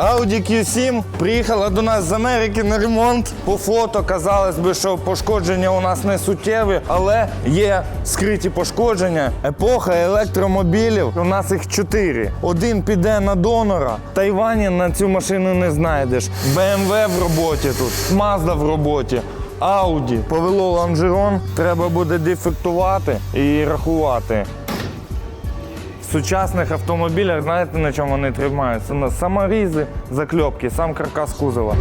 Audi Q7 приїхала до нас з Америки на ремонт. По фото казалось би, що пошкодження у нас не суттєві, але є скриті пошкодження. Епоха електромобілів. У нас їх чотири. Один піде на донора. Тайвані на цю машину не знайдеш. BMW в роботі тут, Mazda в роботі. Audi. Повело лонжерон, треба буде дефектувати і рахувати. В сучасних автомобілях, знаєте, на чому вони тримаються? На саморізи, закльопки, сам каркас кузова.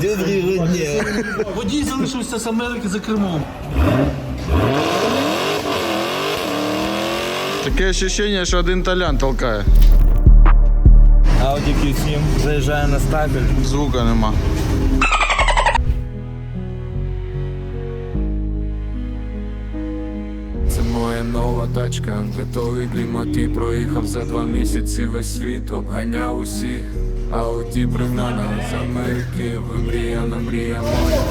Доброго дня. Водій залишився з Америки за кермом. Таке ощущение, що один талян толкає. Audi Q7 заїжджає на стабіль. Звука нема. Це моя нова тачка, готовий кліматі проїхав за два місяці весь світ обганяв усіх. А оті пригнана з Америки, вимріяна мрія моя.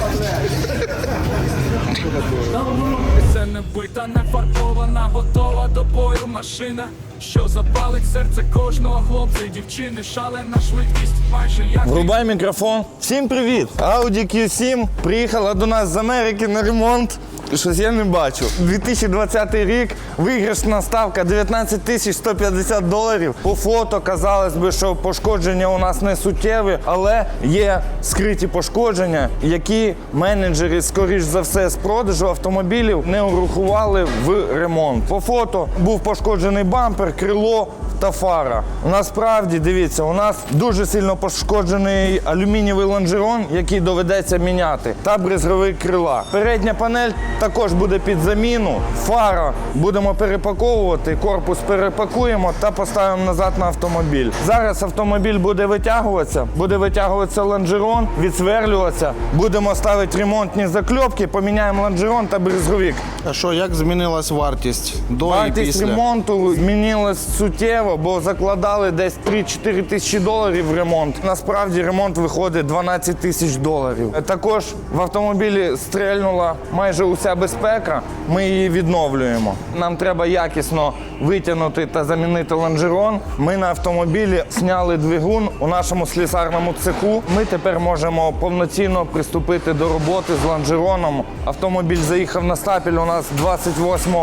Бита, не фарбована, готова до бою машина. Що запалить серце кожного хлопця і дівчини, шалена швидкість, майже як Врубай мікрофон. Всім привіт! Audi Q7 приїхала до нас з Америки на ремонт. Щось я не бачу. 2020 рік, виграшна ставка 19 тисяч 150 доларів. По фото казалось би, що пошкодження у нас не суттєві, але є скриті пошкодження, які менеджери, скоріш за все, з продажу автомобілів не урахували в ремонт. По фото був пошкоджений бампер, крило та фара. Насправді, дивіться, у нас дуже сильно пошкоджений алюмінієвий лонжерон, який доведеться міняти, та бризговик крила. Передня панель також буде під заміну. Фара будемо перепаковувати, корпус перепакуємо та поставимо назад на автомобіль. Зараз автомобіль буде витягуватися, буде витягуватися лонжерон, відсверлюватися. Будемо ставити ремонтні закльопки, поміняємо лонжерон та бризговик. А що, як змінилась вартість до і Вартість після? ремонту змінилась суттєво, бо закладали десь 3-4 тисячі доларів в ремонт. Насправді ремонт виходить 12 тисяч доларів. Також в автомобілі стрельнула майже уся безпека. Ми її відновлюємо. Нам треба якісно витягнути та замінити лонжерон. Ми на автомобілі зняли двигун у нашому слісарному цеху. Ми тепер можемо повноцінно приступити до роботи з лонжероном. Автомобіль заїхав на стапіль у нас 28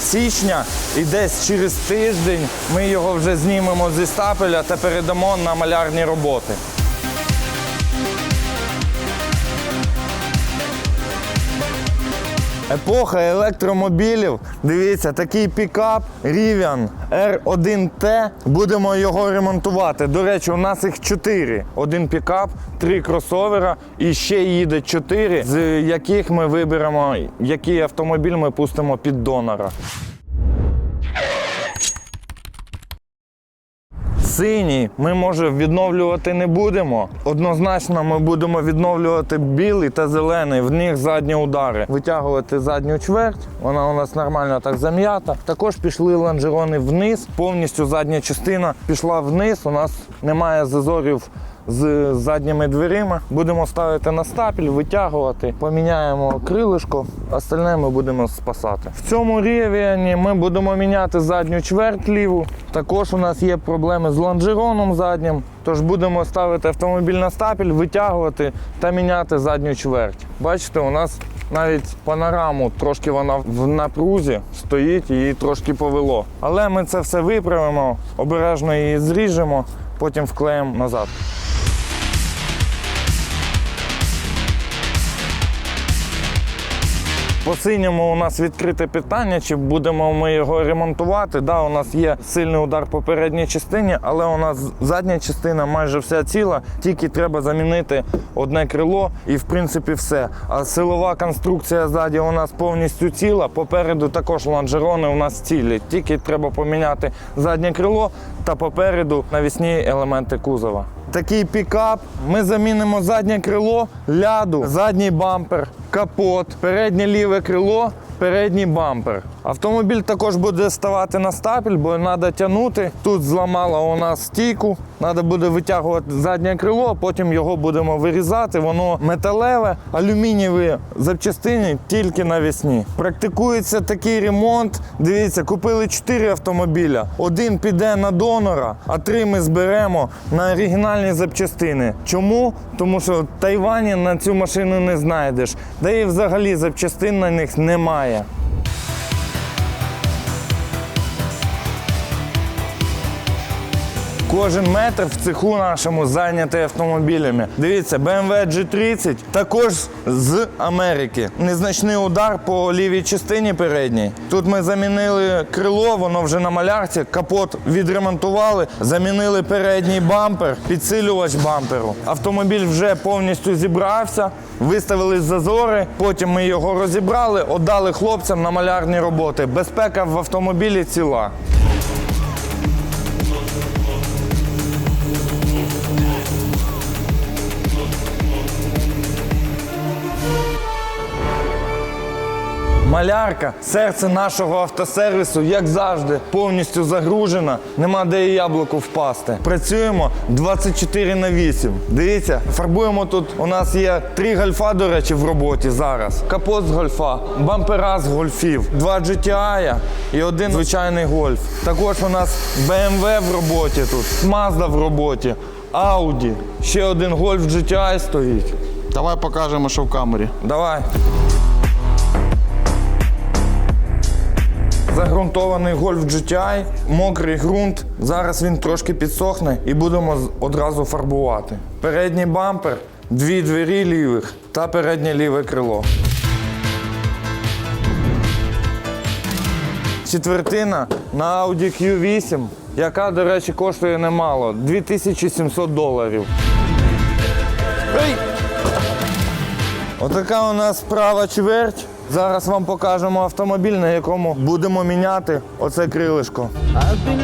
січня, і десь через тиждень ми його вже знімемо зі стапеля та передамо на малярні роботи. Епоха електромобілів. Дивіться, такий пікап Rivian R1T. Будемо його ремонтувати. До речі, у нас їх чотири. Один пікап, три кросовера і ще їде чотири, з яких ми виберемо, який автомобіль ми пустимо під донора. Синій ми може відновлювати не будемо. Однозначно, ми будемо відновлювати білий та зелений. В них задні удари. Витягувати задню чверть. Вона у нас нормально так зам'ята. Також пішли лонжерони вниз. Повністю задня частина пішла вниз. У нас немає зазорів. З задніми дверима будемо ставити на стапіль, витягувати, поміняємо крилишко, остальне ми будемо спасати. В цьому рівні ми будемо міняти задню чверть ліву. Також у нас є проблеми з лонжероном заднім. Тож будемо ставити автомобіль на стапіль, витягувати та міняти задню чверть. Бачите, у нас навіть панораму трошки вона в напрузі стоїть, її трошки повело. Але ми це все виправимо, обережно її зріжемо, потім вклеїмо назад. По синьому у нас відкрите питання, чи будемо ми його ремонтувати. Да, у нас є сильний удар по передній частині, але у нас задня частина майже вся ціла, тільки треба замінити одне крило і в принципі все. А силова конструкція ззаді у нас повністю ціла. Попереду також лонжерони у нас цілі. Тільки треба поміняти заднє крило та попереду навісні елементи кузова. Такий пікап. Ми замінимо заднє крило, ляду, задній бампер, капот, переднє ліве крило, передній бампер. Автомобіль також буде ставати на стапель, бо треба тягнути. Тут зламала у нас стійку. Треба буде витягувати заднє крило, потім його будемо вирізати. Воно металеве, алюмінієві запчастини тільки навісні. Практикується такий ремонт. Дивіться, купили 4 автомобіля. Один піде на донора, а три ми зберемо на оригінальні запчастини. Чому? Тому що в Тайвані на цю машину не знайдеш. Да і взагалі запчастин на них немає. Кожен метр в цеху нашому зайнятий автомобілями. Дивіться, BMW G30 також з Америки. Незначний удар по лівій частині передній. Тут ми замінили крило, воно вже на малярці, капот відремонтували, замінили передній бампер, підсилювач бамперу. Автомобіль вже повністю зібрався, виставили зазори. Потім ми його розібрали, віддали хлопцям на малярні роботи. Безпека в автомобілі ціла. Малярка, серце нашого автосервісу, як завжди, повністю загружена. Нема де і яблуку впасти. Працюємо 24 на 8. Дивіться, фарбуємо тут. У нас є три гольфа, до речі, в роботі зараз. Капот з гольфа, бампера з гольфів, два GTI і один звичайний гольф. Також у нас BMW в роботі тут, Mazda в роботі, Audi. Ще один гольф GTI стоїть. Давай покажемо, що в камері. Давай. Загрунтований гольф GTI, мокрий ґрунт. Зараз він трошки підсохне і будемо одразу фарбувати. Передній бампер, дві двері лівих та переднє ліве крило. Четвертина на Audi Q8, яка, до речі, коштує немало 2700 доларів. Ей! Отака у нас права чверть. Зараз вам покажемо автомобіль, на якому будемо міняти оце крилишко. Oh.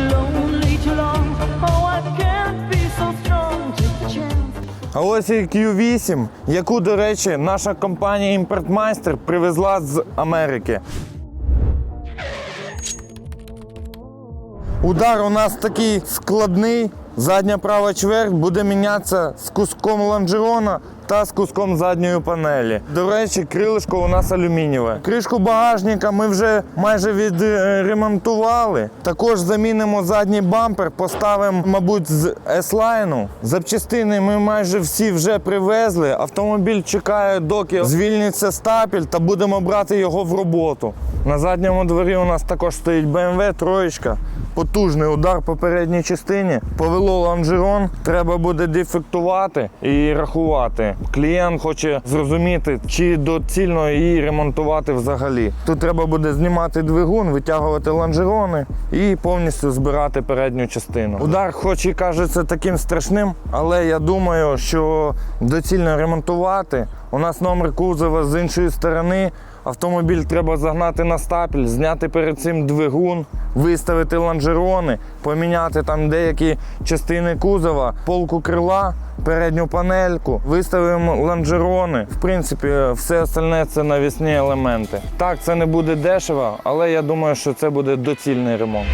А ось і Q8, яку, до речі, наша компанія Імпортмайстер привезла з Америки. Удар у нас такий складний. Задня права чверть буде мінятися з куском лонжерона та з куском задньої панелі. До речі, крилишко у нас алюмінієве. Кришку багажника ми вже майже відремонтували. Також замінимо задній бампер, поставимо, мабуть, з S-Line. Запчастини ми майже всі вже привезли. Автомобіль чекає, доки звільниться стапель та будемо брати його в роботу. На задньому дворі у нас також стоїть BMW троєчка. Потужний удар по передній частині. Повело лонжерон, треба буде дефектувати і рахувати. Клієнт хоче зрозуміти, чи доцільно її ремонтувати взагалі. Тут треба буде знімати двигун, витягувати лонжерони і повністю збирати передню частину. Удар, хоч і кажеться таким страшним, але я думаю, що доцільно ремонтувати. У нас номер кузова з іншої сторони. Автомобіль треба загнати на стапель, зняти перед цим двигун, виставити лонжерони, поміняти там деякі частини кузова, полку крила, передню панельку, виставимо лонжерони. В принципі, все остальне це навісні елементи. Так, це не буде дешево, але я думаю, що це буде доцільний ремонт.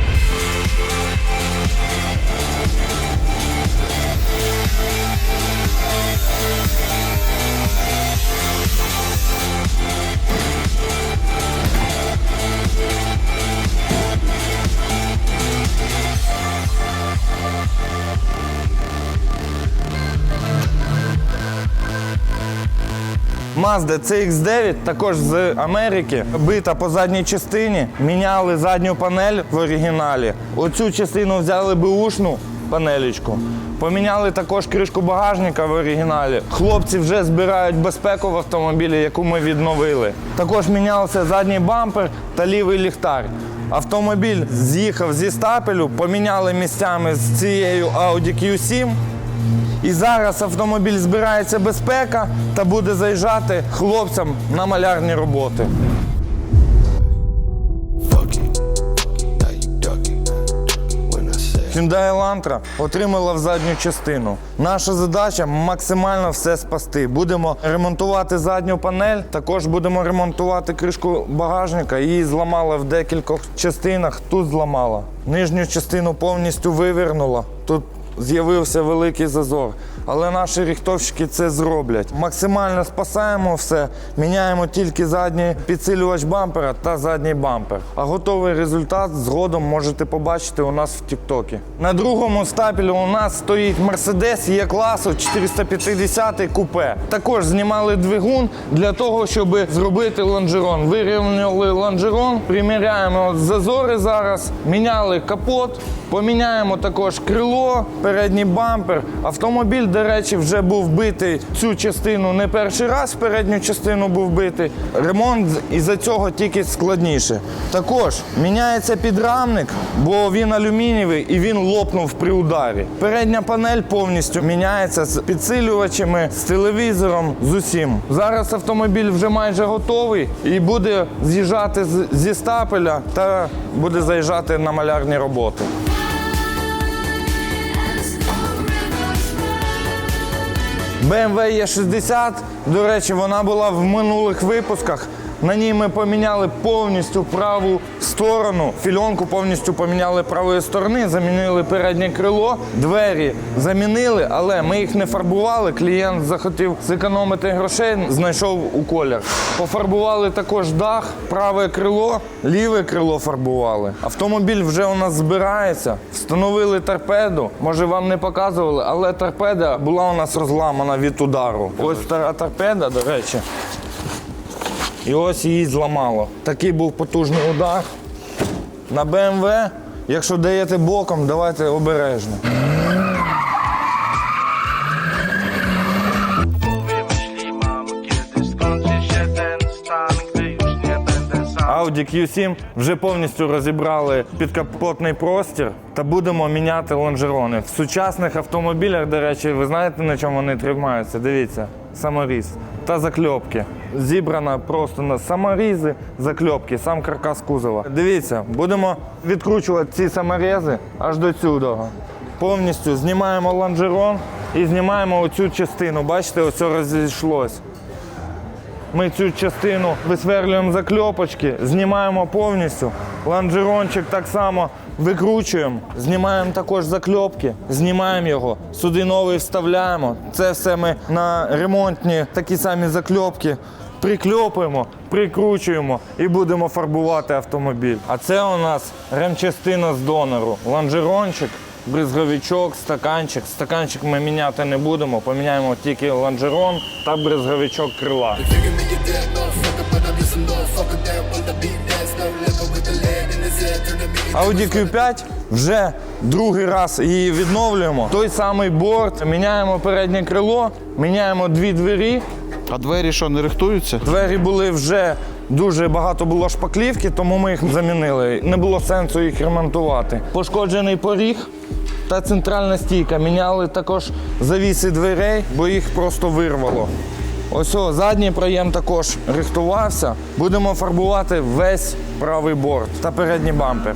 Mazda CX-9 також з Америки, бита по задній частині. Міняли задню панель в оригіналі. Оцю частину взяли бушну панелечку. Поміняли також кришку багажника в оригіналі. Хлопці вже збирають безпеку в автомобілі, яку ми відновили. Також мінявся задній бампер та лівий ліхтар. Автомобіль з'їхав зі стапелю, поміняли місцями з цією Audi Q7. І зараз автомобіль збирається безпека та буде заїжджати хлопцям на малярні роботи. Hyundai Elantra отримала в задню частину. Наша задача максимально все спасти. Будемо ремонтувати задню панель, також будемо ремонтувати кришку багажника. Її зламала в декількох частинах. Тут зламала. Нижню частину повністю вивернула. Тут з'явився великий зазор. Але наші рихтовщики це зроблять. Максимально спасаємо все, міняємо тільки задній підсилювач бампера та задній бампер. А готовий результат згодом можете побачити у нас в Тіктокі. На другому стапелі у нас стоїть Mercedes Є класу 450 купе. Також знімали двигун для того, щоб зробити лонжерон. Вирівняли лонжерон, приміряємо зазори зараз, міняли капот. Поміняємо також крило, передній бампер. Автомобіль, до речі, вже був битий цю частину не перший раз, передню частину був битий. Ремонт із-за цього тільки складніше. Також міняється підрамник, бо він алюмінієвий і він лопнув при ударі. Передня панель повністю міняється з підсилювачами, з телевізором, з усім. Зараз автомобіль вже майже готовий і буде з'їжджати зі стапеля та буде заїжджати на малярні роботи. BMW E60, до речі, вона була в минулих випусках. На ній ми поміняли повністю праву сторону. Фільонку повністю поміняли правої сторони, замінили переднє крило, двері замінили, але ми їх не фарбували. Клієнт захотів зекономити грошей, знайшов у колір. Пофарбували також дах, праве крило, ліве крило фарбували. Автомобіль вже у нас збирається. Встановили торпеду. Може вам не показували, але торпеда була у нас розламана від удару. Ось стара торпеда, до речі. І ось її зламало. Такий був потужний удар. На БМВ, якщо даєте боком, давайте обережно. Audi Q7 вже повністю розібрали підкапотний простір та будемо міняти лонжерони. В сучасних автомобілях, до речі, ви знаєте на чому вони тримаються? Дивіться, саморіз та закльопки. Зібрана просто на саморізи, закльопки, сам каркас кузова. Дивіться, будемо відкручувати ці саморези аж до цього. Повністю знімаємо лонжерон і знімаємо оцю частину. Бачите, ось розійшлось. Ми цю частину висверлюємо закльопочки, знімаємо повністю. Лонжерончик так само викручуємо, знімаємо також закльопки, знімаємо його, сюди новий вставляємо. Це все ми на ремонтні такі самі закльопки прикльопуємо, прикручуємо і будемо фарбувати автомобіль. А це у нас ремчастина з донору. Лонжерончик, бризговичок, стаканчик. Стаканчик ми міняти не будемо, поміняємо тільки лонжерон та бризговичок крила. Audi Q5 вже другий раз її відновлюємо. Той самий борт, міняємо переднє крило, міняємо дві двері. А двері що, не рихтуються? Двері були вже дуже багато було шпаклівки, тому ми їх замінили. Не було сенсу їх ремонтувати. Пошкоджений поріг та центральна стійка. Міняли також завіси дверей, бо їх просто вирвало. Ось о, задній проєм також рихтувався. Будемо фарбувати весь правий борт та передній бампер.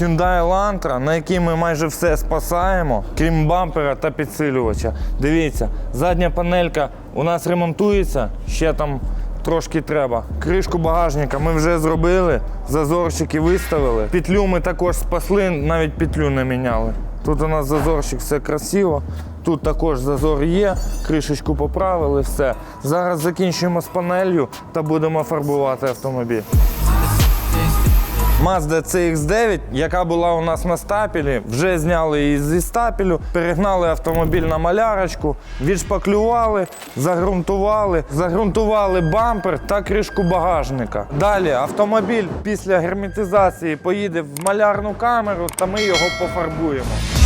Hyundai Elantra, на якій ми майже все спасаємо, крім бампера та підсилювача. Дивіться, задня панелька у нас ремонтується, ще там трошки треба. Кришку багажника ми вже зробили, зазорчики виставили. Петлю ми також спасли, навіть петлю не міняли. Тут у нас зазорчик все красиво. Тут також зазор є, кришечку поправили, все. Зараз закінчуємо з панелью та будемо фарбувати автомобіль. Mazda CX-9, яка була у нас на стапелі, вже зняли її зі стапелю, перегнали автомобіль на малярочку, відшпаклювали, загрунтували, загрунтували бампер та кришку багажника. Далі автомобіль після герметизації поїде в малярну камеру та ми його пофарбуємо.